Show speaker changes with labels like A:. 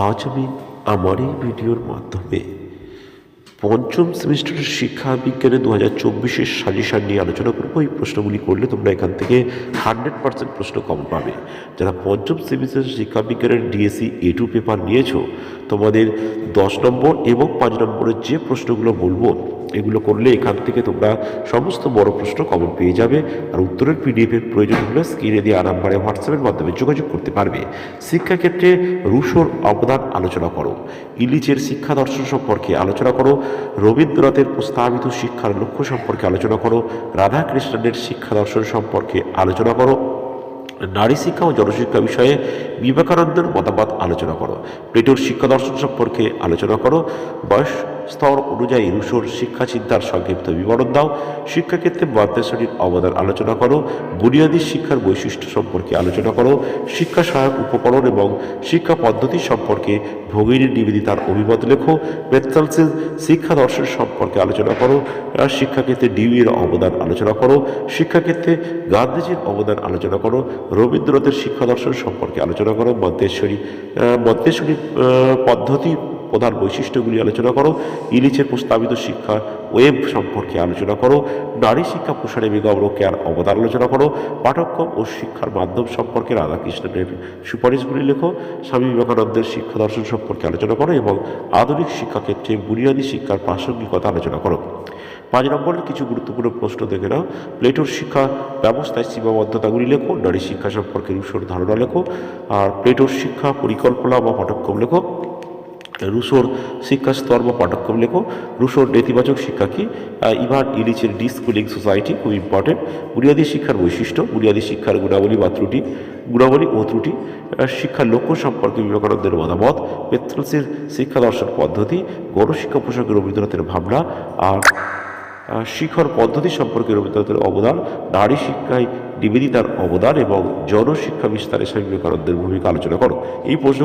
A: আজ আমি আমার এই ভিডিওর মাধ্যমে পঞ্চম সেমিস্টারের শিক্ষা বিজ্ঞানে দু হাজার চব্বিশের সাজেশান নিয়ে আলোচনা করব। এই প্রশ্নগুলি করলে তোমরা এখান থেকে হান্ড্রেড পার্সেন্ট প্রশ্ন কম পাবে। যারা পঞ্চম সেমিস্টার শিক্ষা বিজ্ঞানের ডিএসসি এ টু পেপার নিয়েছো, তোমাদের দশ নম্বর এবং পাঁচ নম্বরের যে প্রশ্নগুলো বলব এগুলো করলে এখান থেকে তোমরা সমস্ত বড় প্রশ্ন কমন পেয়ে যাবে। আর উত্তরের পিডিএফের প্রয়োজন হলে স্ক্রিনে দিয়ে নাম্বারে হোয়াটসঅ্যাপের মাধ্যমে যোগাযোগ করতে পারবে। শিক্ষাক্ষেত্রে রুশোর অবদান আলোচনা করো। ইলিচের শিক্ষা দর্শন সম্পর্কে আলোচনা করো। রবীন্দ্রনাথের প্রস্তাবিত শিক্ষার লক্ষ্য সম্পর্কে আলোচনা করো। রাধাকৃষ্ণনের শিক্ষা দর্শন সম্পর্কে আলোচনা করো। নারী শিক্ষা ও জনশিক্ষা বিষয়ে বিবেকানন্দের মতামত আলোচনা করো। প্লেটোর শিক্ষা দর্শন সম্পর্কে আলোচনা করো। বয়স স্তর অনুযায়ী রুশোর শিক্ষা চিন্তার সংক্ষিপ্ত বিবরণ দাও। শিক্ষাক্ষেত্রে মন্তেশ্বরীর অবদান আলোচনা করো। বুনিয়াদী শিক্ষার বৈশিষ্ট্য সম্পর্কে আলোচনা করো। শিক্ষা সহায়ক উপকরণ এবং শিক্ষা পদ্ধতি সম্পর্কে ভগিনী নিবেদিতার অভিমত লেখো। মেথলসের শিক্ষা দর্শন সম্পর্কে আলোচনা করো। শিক্ষাক্ষেত্রে ডিউইয়ের অবদান আলোচনা করো। শিক্ষাক্ষেত্রে গান্ধীজির অবদান আলোচনা করো। রবীন্দ্রনাথের শিক্ষা দর্শন সম্পর্কে আলোচনা করো। মন্তেশ্বরী আহ, মন্তেশ্বরী পদ্ধতি প্রধান বৈশিষ্ট্যগুলি আলোচনা করো। ইলিচের প্রস্তাবিত শিক্ষা, ওয়েব সম্পর্কে আলোচনা করো। নারী শিক্ষা প্রসারে বেগম রোকেয়ার অবদান আলোচনা করো। পাঠ্যক্রম ও শিক্ষার মাধ্যম সম্পর্কে রাধাকৃষ্ণনের সুপারিশগুলি লেখো। স্বামী বিবেকানন্দের শিক্ষা দর্শন সম্পর্কে আলোচনা করো এবং আধুনিক শিক্ষাক্ষেত্রে বুনিয়াদী শিক্ষার প্রাসঙ্গিকতা আলোচনা করো। পাঁচ নম্বরের কিছু গুরুত্বপূর্ণ প্রশ্ন দেখে নাও। প্লেটোর শিক্ষা ব্যবস্থায় সীমাবদ্ধতাগুলি লেখো। নারী শিক্ষা সম্পর্কে রুশোর ধারণা লেখো। আর প্লেটোর শিক্ষা পরিকল্পনা বা পাঠ্যক্রম লেখো। রুশোর শিক্ষা স্তর বা পাঠ্যক্রম লেখো। রুশোর নেতিবাচক শিক্ষা কি? ইভান ইলিচের ডিসকুলিং সোসাইটি খুব ইম্পর্টেন্ট বুনিয়াদী শিক্ষার বৈশিষ্ট্য, বুনিয়াদী শিক্ষার গুণাবলী বা ত্রুটি, গুণাবলী ও ত্রুটি শিক্ষার লক্ষ্য সম্পর্কে বিবেকানন্দের মতামত পেত্রসের শিক্ষা দর্শন পদ্ধতি গণশিক্ষা প্রসঙ্গে রবীন্দ্রনাথের ভাবনা, আর শিক্ষার পদ্ধতি সম্পর্কে রবীন্দ্রনাথের অবদান, নারী শিক্ষায় নিবেদিতার অবদান এবং জনশিক্ষা বিস্তারে স্বামী বিবেকানন্দের ভূমিকা আলোচনা করো। এই প্রশ্ন